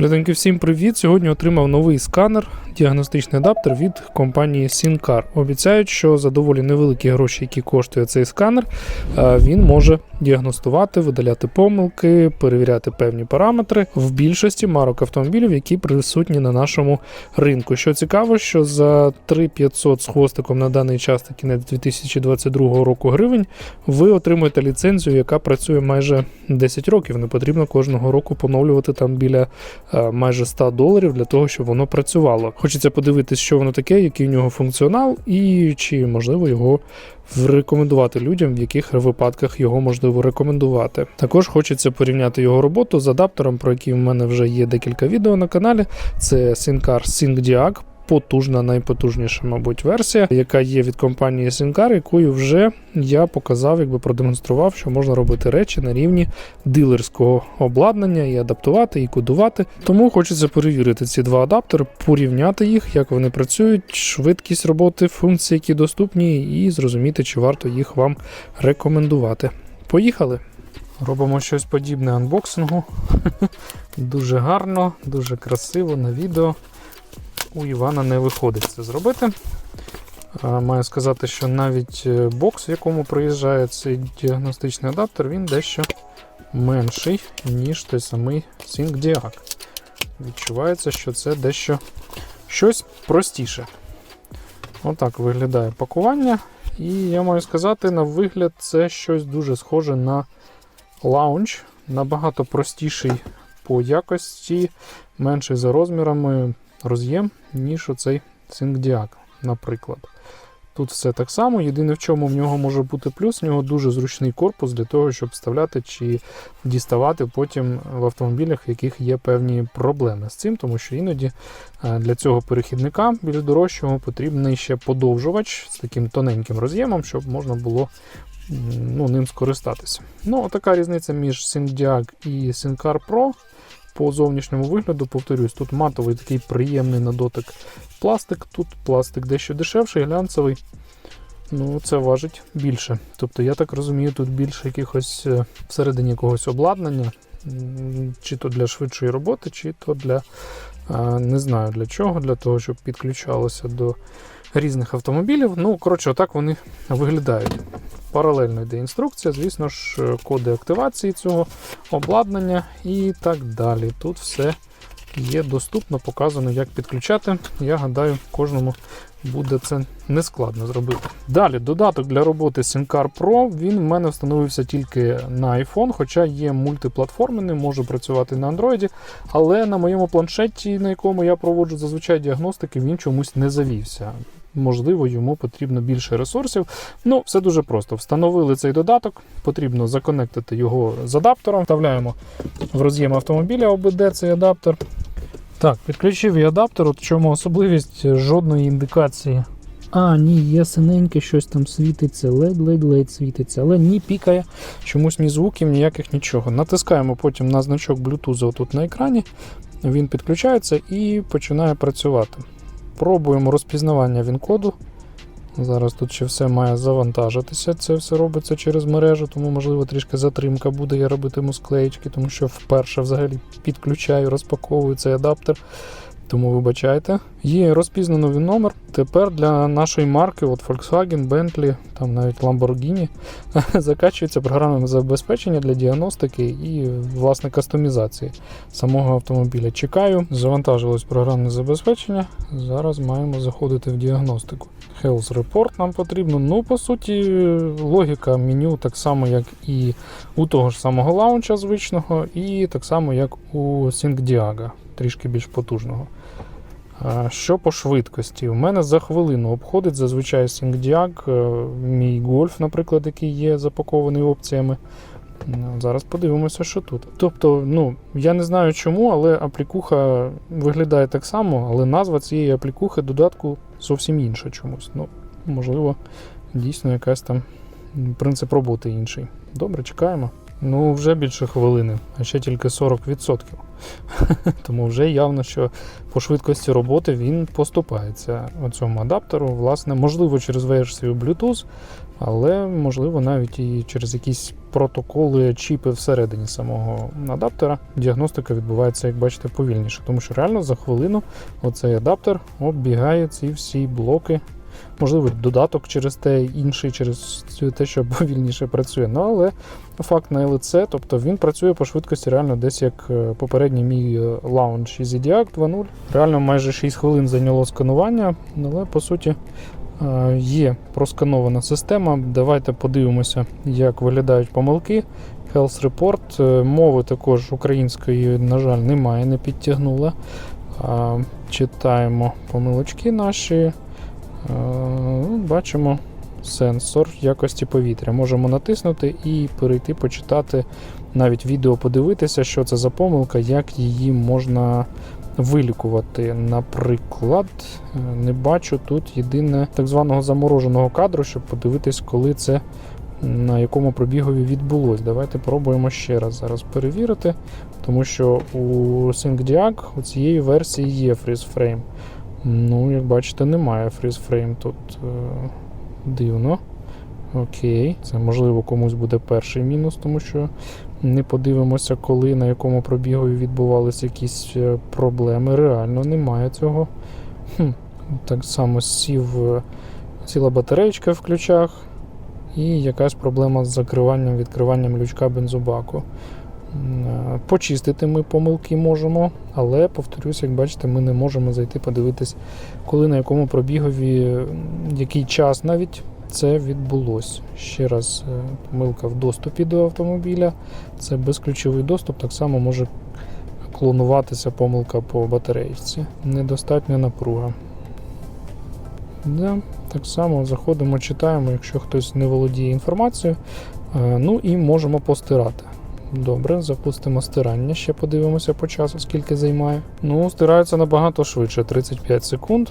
Гляденьки, всім привіт! Сьогодні отримав новий сканер, діагностичний адаптер від компанії Sincar. Обіцяють, що за доволі невеликі гроші, які коштує цей сканер, е, він може діагностувати, видаляти помилки, перевіряти певні параметри в більшості марок автомобілів, які присутні на нашому ринку. Що цікаво, що за 3500 з хвостиком на даний час на кінець 2022 року гривень ви отримуєте ліцензію, яка працює майже 10 років. Не потрібно кожного року поновлювати там біля е, майже 100 доларів для того, щоб воно працювало. Хочеться подивитись, що воно таке, який в нього функціонал, і чи можливо його рекомендувати людям, в яких випадках його можливо рекомендувати. Також хочеться порівняти його роботу з адаптером, про який в мене вже є декілька відео на каналі. Це Syncar SyncDiag. Потужна, найпотужніша, мабуть, версія, яка є від компанії Synccar, якою вже я показав, якби продемонстрував, що можна робити речі на рівні дилерського обладнання і адаптувати, і кодувати. Тому хочеться перевірити ці два адаптери, порівняти їх, як вони працюють, швидкість роботи, функції, які доступні, і зрозуміти, чи варто їх вам рекомендувати. Поїхали! Робимо щось подібне анбоксингу. Дуже гарно, дуже красиво на відео. У Івана не виходить це зробити. Маю сказати, що навіть е, бокс, в якому приїжджає цей діагностичний адаптер, він дещо менший, ніж той самий SyncDiag. Відчувається, що це дещо щось простіше. Отак виглядає пакування. І я маю сказати, на вигляд, це щось дуже схоже на лаунч, набагато простіший по якості, менший за розмірами роз'єм, ніж оцей SyncDiag, наприклад. Тут все так само. Єдине, в чому в нього може бути плюс, в нього дуже зручний корпус для того, щоб вставляти чи діставати потім в автомобілях, в яких є певні проблеми з цим, тому що іноді е, для цього перехідника більш дорожчого потрібний ще подовжувач з таким тоненьким роз'ємом, щоб можна було ну, ним скористатися. Ну, така різниця між SyncDiag і SyncCar Pro. По зовнішньому вигляду, повторюсь, тут матовий такий приємний на дотик пластик, тут пластик дещо дешевший, глянцевий. Ну, це важить більше. Тобто, я так розумію, тут більше якихось е, всередині якогось обладнання, чи то для швидшої роботи, чи то для е, не знаю для чого, для того, щоб підключалося до різних автомобілів. Ну, коротше, отак вони виглядають. Паралельно йде інструкція, звісно ж, е, коди активації цього обладнання і так далі. Тут все є доступно, показано, як підключати. Я гадаю, кожному буде це нескладно зробити. Далі, додаток для роботи SimCar Pro. Він в мене встановився тільки на iPhone, хоча є мультиплатформений, може працювати на Android, але на моєму планшеті, на якому я проводжу зазвичай діагностики, він чомусь не завівся. Можливо, йому потрібно більше ресурсів. Ну, все дуже просто. Встановили цей додаток, потрібно законектити його з адаптером. Вставляємо в роз'єм автомобіля ОБД цей адаптер. Так, підключив я адаптер, от в чому особливість жодної індикації. А, ні, є синеньке, щось там світиться, ледь-ледь-ледь світиться, але ні пікає, чомусь ні звуків, ніяких нічого. Натискаємо потім на значок Bluetooth отут на екрані, він підключається і починає працювати. Пробуємо розпізнавання він-коду. Зараз тут ще все має завантажитися. Це все робиться через мережу, тому, можливо, трішки затримка буде. Я робитиму склеєчки, тому що вперше взагалі підключаю, розпаковую цей адаптер. Тому вибачайте. Є розпізнано він номер. Тепер для нашої марки, от Volkswagen, Bentley, там навіть Lamborghini, закачується програмне забезпечення для діагностики і власне кастомізації самого автомобіля. Чекаю, завантажилось програмне забезпечення. Зараз маємо заходити в діагностику. Health Report нам потрібно. Ну, по суті, логіка меню так само, як і у того ж самого лаунча звичного, і так само, як у SyncDiag, трішки більш потужного. Що по швидкості? У мене за хвилину обходить зазвичай SyncDiag, е, мій гольф, наприклад, який є запакований опціями. Ну, Зараз подивимося, що тут. Тобто, ну, я не знаю чому, але аплікуха виглядає так само, але назва цієї аплікухи додатку зовсім інша чомусь. Ну, можливо, дійсно якась там принцип роботи інший. Добре, чекаємо. Ну, вже більше хвилини, а ще тільки 40%. Тому вже явно, що по швидкості роботи він поступається цьому адаптеру. Власне, можливо, через версію Bluetooth, але можливо навіть і через якісь протоколи, чіпи всередині самого адаптера. Діагностика відбувається, як бачите, повільніше, тому що реально за хвилину оцей адаптер оббігає ці всі блоки. Можливо, додаток через те, інший через те, що повільніше працює. Ну, але факт на LC, тобто він працює по швидкості реально десь як е, попередній мій е, лаунч із EDIAC 2.0. Реально майже 6 хвилин зайняло сканування, але по суті е, є просканована система. Давайте подивимося, як виглядають помилки. Health Report. Мови також української, на жаль, немає, не підтягнула. Читаємо помилочки наші. Е, ну, Бачимо сенсор якості повітря. Можемо натиснути і перейти почитати навіть відео, подивитися, що це за помилка, як її можна вилікувати. Наприклад, е, не бачу тут єдине так званого замороженого кадру, щоб подивитись, коли це на якому пробігові відбулось. Давайте пробуємо ще раз зараз перевірити, тому що у SyncDiag у цієї версії є frame. Ну, як бачите, немає frame тут е, дивно. Окей, це можливо комусь буде перший мінус, тому що не подивимося, коли на якому пробігові відбувалися якісь е, проблеми. Реально немає цього. Хм, так само сів е, ціла батареєчка в ключах, і якась проблема з закриванням, відкриванням лючка бензобаку. Е, Почистити ми помилки можемо, але повторюсь, як бачите, ми не можемо зайти подивитись, коли на якому пробігові, який час навіть це відбулось. Ще раз, е, помилка в доступі до автомобіля. Це безключовий доступ, так само може клонуватися помилка по батареїчці. Недостатня напруга. Да, так само заходимо, читаємо, якщо хтось не володіє інформацією. Е, Ну і можемо постирати. Добре, запустимо стирання. Ще подивимося по часу, скільки займає. Ну, стирається набагато швидше, 35 секунд.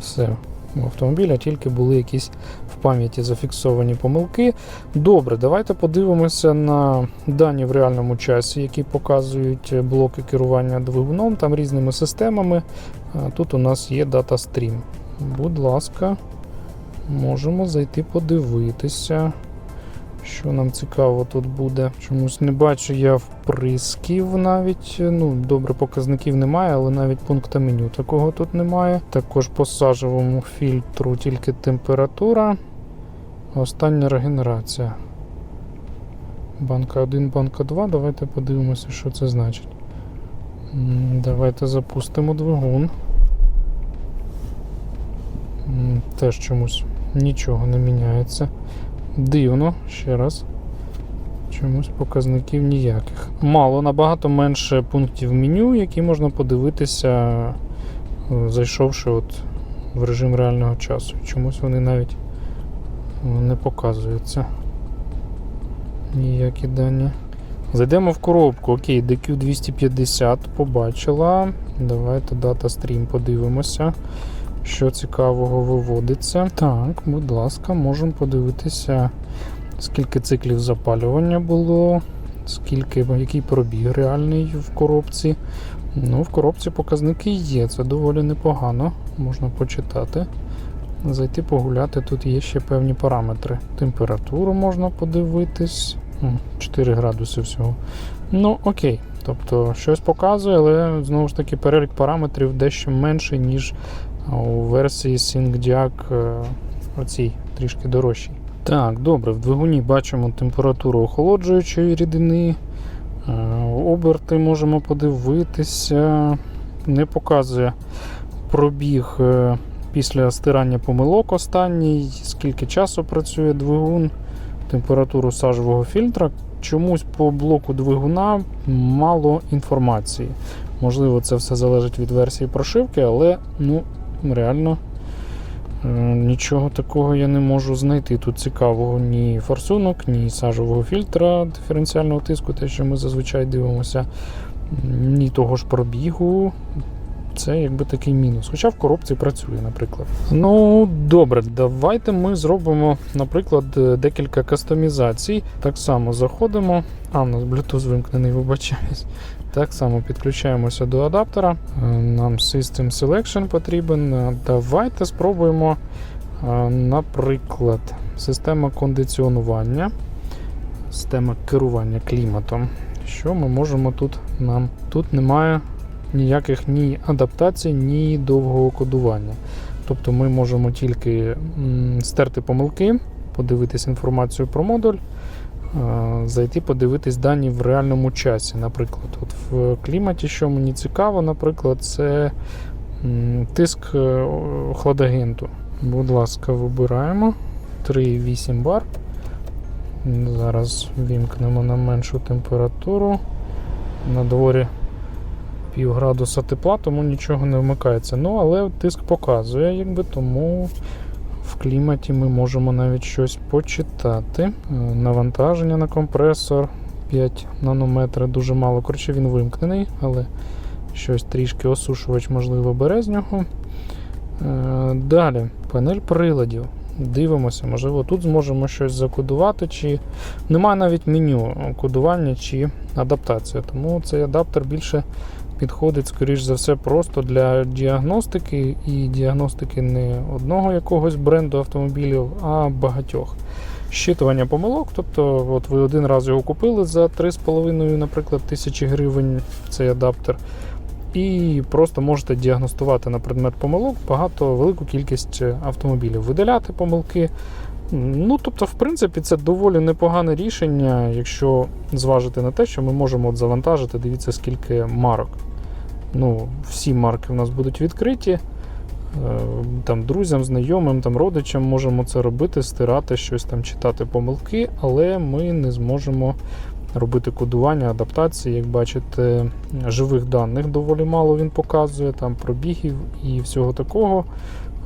Все. У автомобіля тільки були якісь в пам'яті зафіксовані помилки. Добре, давайте подивимося на дані в реальному часі, які показують блоки керування двигуном там різними системами. Тут у нас є DataStream. Будь ласка, можемо зайти подивитися. Що нам цікаво тут буде? Чомусь не бачу я вприсків навіть. Ну, добре, показників немає, але навіть пункта меню такого тут немає. Також по сажевому фільтру тільки температура. Остання регенерація. Банка 1, банка 2. Давайте подивимося, що це значить. Давайте запустимо двигун. Теж чомусь нічого не міняється. Дивно, ще раз. Чомусь показників ніяких. Мало, набагато менше пунктів меню, які можна подивитися, е, зайшовши от в режим реального часу. Чомусь вони навіть е, не показуються. Ніякі дані. Зайдемо в коробку. Окей, DQ250 побачила. Давайте дата стрім подивимося що цікавого виводиться. Так, будь ласка, можемо подивитися, скільки циклів запалювання було, скільки, який пробіг реальний в коробці. Ну, в коробці показники є, це доволі непогано, можна почитати. Зайти погуляти, тут є ще певні параметри. Температуру можна подивитись. 4 градуси всього. Ну, окей. Тобто щось показує, але знову ж таки перелік параметрів дещо менший, ніж у версії SyncDiag е, оцій трішки дорожчій. Так, добре, в двигуні бачимо температуру охолоджуючої рідини. е, Оберти можемо подивитися. Не показує пробіг е, після стирання помилок останній, скільки часу працює двигун, температуру сажового фільтра. Чомусь по блоку двигуна мало інформації. Можливо, це все залежить від версії прошивки, але ну, реально е, нічого такого я не можу знайти. Тут цікавого ні форсунок, ні сажового фільтра диференціального тиску, те, що ми зазвичай дивимося, ні того ж пробігу. Це якби такий мінус. Хоча в коробці працює, наприклад. Ну, добре, давайте ми зробимо, наприклад, декілька кастомізацій. Так само заходимо. А, у нас Bluetooth вимкнений, вибачаюсь. Так само підключаємося до адаптера. Е, Нам System Selection потрібен. Е, Давайте спробуємо Наприклад, система кондиціонування, система керування кліматом. Що ми можемо тут нам? Тут немає ніяких ні адаптацій, ні довгого кодування. Тобто ми можемо тільки стерти помилки, подивитись інформацію про модуль, е, зайти подивитись дані в реальному часі. Наприклад, от в кліматі, що мені цікаво, наприклад, це тиск е, хладагенту. Будь ласка, вибираємо 3,8 бар. Зараз вімкнемо на меншу температуру. На дворі пів градуса тепла, тому нічого не вмикається. Ну, але тиск показує, якби тому в кліматі ми можемо навіть щось почитати. Е, Навантаження на компресор 5 нанометри дуже мало. Коротше, він вимкнений, але щось трішки осушувач, можливо, бере з нього. Е, Далі, панель приладів. Дивимося, можливо, тут зможемо щось закодувати, чи немає навіть меню кодування чи адаптація. Тому цей адаптер більше підходить, скоріш за все, просто для діагностики і діагностики не одного якогось бренду автомобілів, а багатьох. Щитування помилок, тобто от ви один раз його купили за 3,5, наприклад, тисячі гривень цей адаптер. І просто можете діагностувати на предмет помилок багато велику кількість автомобілів, видаляти помилки. Ну, тобто, в принципі, це доволі непогане рішення, якщо зважити на те, що ми можемо от завантажити, дивіться, скільки марок. Ну, всі марки у нас будуть відкриті. Е, Там друзям, знайомим, там родичам можемо це робити, стирати щось там, читати помилки, але ми не зможемо робити кодування, адаптації. Як бачите, живих даних доволі мало він показує, там пробігів і всього такого.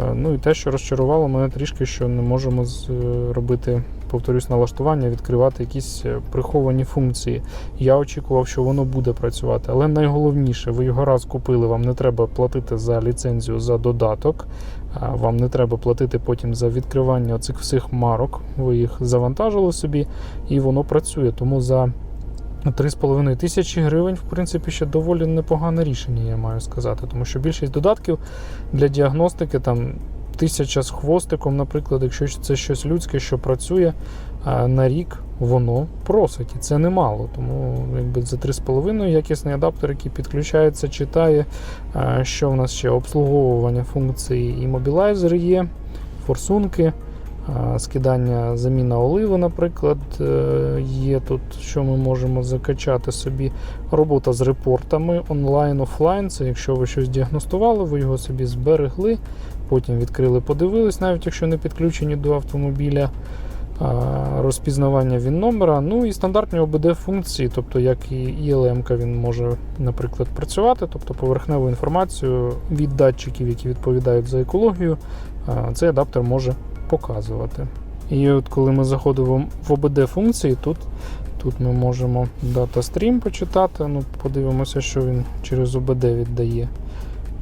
Е, Ну і те, що розчарувало мене трішки, що не можемо зробити, повторюсь, налаштування, відкривати якісь е, приховані функції. Я очікував, що воно буде працювати. Але найголовніше, ви його раз купили, вам не треба платити за ліцензію за додаток. Вам не треба платити потім за відкривання цих всіх марок. Ви їх завантажили собі і воно працює. Тому за 3,5 тисячі гривень, в принципі, ще доволі непогане рішення, я маю сказати. Тому що більшість додатків для діагностики там тисяча з хвостиком, наприклад, якщо це щось людське, що працює на рік, воно просить. І це немало. Тому якби за 3,5 якісний адаптер, який підключається, читає. Що в нас ще? Обслуговування функцій іммобілайзер є, форсунки. Скидання заміна оливи, наприклад, е, є тут, що ми можемо закачати собі. Робота з репортами онлайн, офлайн. Це якщо ви щось діагностували, ви його собі зберегли, потім відкрили, подивились, навіть якщо не підключені до автомобіля. Розпізнавання він номера, ну і стандартні ОБД функції, тобто як і ILM він може, наприклад, працювати, тобто поверхневу інформацію від датчиків, які відповідають за екологію, цей адаптер може показувати. І от коли ми заходимо в ОБД функції, тут, тут ми можемо DataStream почитати. Ну, подивимося, що він через ОБД віддає.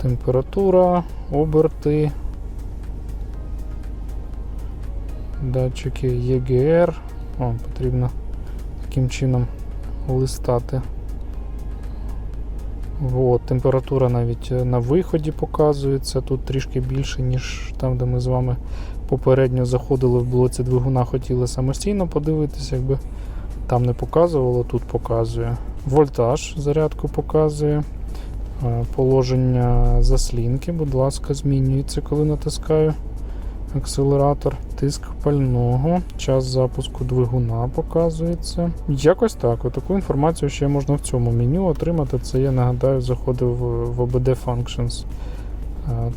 Температура, оберти, датчики EGR. О, потрібно таким чином листати. От, температура навіть на виході показується. Тут трішки більше, ніж там, де ми з вами попередньо заходили в блоці двигуна, хотіли самостійно подивитися, якби там не показувало, тут показує. Вольтаж зарядку показує. Е, Положення заслінки, будь ласка, змінюється, коли натискаю акселератор, тиск пального, час запуску двигуна показується. Якось так. Таку інформацію ще можна в цьому меню отримати. Це я нагадаю, заходив в в OBD Functions.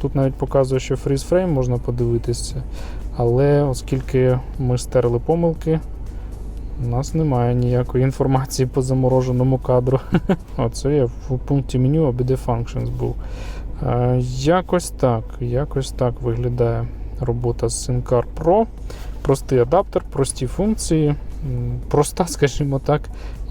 Тут навіть показує, що frame можна подивитися, але оскільки ми стерли помилки, у нас немає ніякої інформації по замороженому кадру. Оце я в пункті меню OBD Functions був. Якось так, якось так виглядає робота з SimCar Pro. Простий адаптер, прості функції, проста, скажімо так,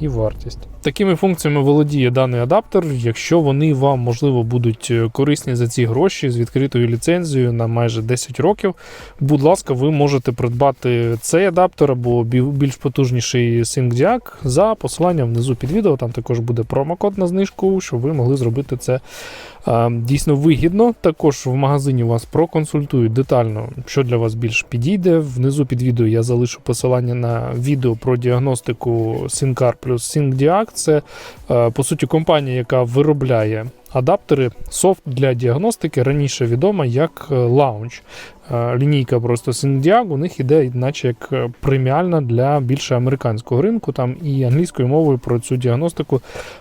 і вартість. Такими функціями володіє даний адаптер. Якщо вони вам можливо будуть е, корисні за ці гроші з відкритою ліцензією на майже 10 років, будь ласка, ви можете придбати цей адаптер або більш потужніший SyncDiac за посиланням внизу під відео. Там також буде промокод на знижку, щоб ви могли зробити це е, дійсно вигідно. Також в магазині вас проконсультують детально, що для вас більш підійде. Внизу під відео я залишу посилання на відео про діагностику SyncCar плюс SyncDiac. Це е, по суті компанія, яка виробляє адаптери, софт для діагностики, раніше відома як е, Launch. Е, Лінійка просто SyncDiag у них іде, наче як е, преміальна для більше американського ринку. Там і англійською мовою про цю діагностику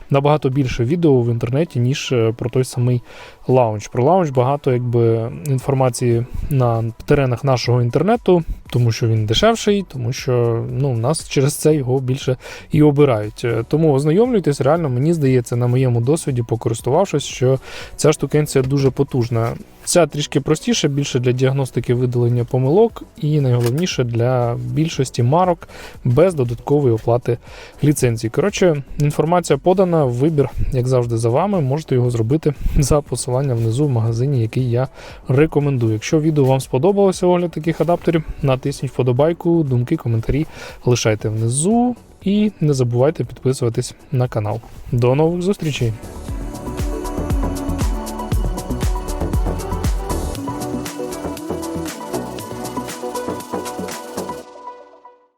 набагато більше відео в інтернеті, ніж е, про той самий лаунч. Про лаунч багато якби інформації на теренах нашого інтернету, тому що він дешевший, тому що ну, нас через це його більше і обирають. Тому ознайомлюйтесь, реально мені здається, на моєму досвіді, покористувавшись, що ця штукенція дуже потужна. Ця трішки простіше, більше для діагностики видалення помилок, і найголовніше для більшості марок без додаткової оплати ліцензії. Коротше, інформація подана, вибір, як завжди, за вами. Можете його зробити за посиланням внизу в магазині, який я рекомендую. Якщо відео вам сподобалося огляд таких адаптерів, натисніть вподобайку, думки, коментарі лишайте внизу і не забувайте підписуватись на канал. До нових зустрічей!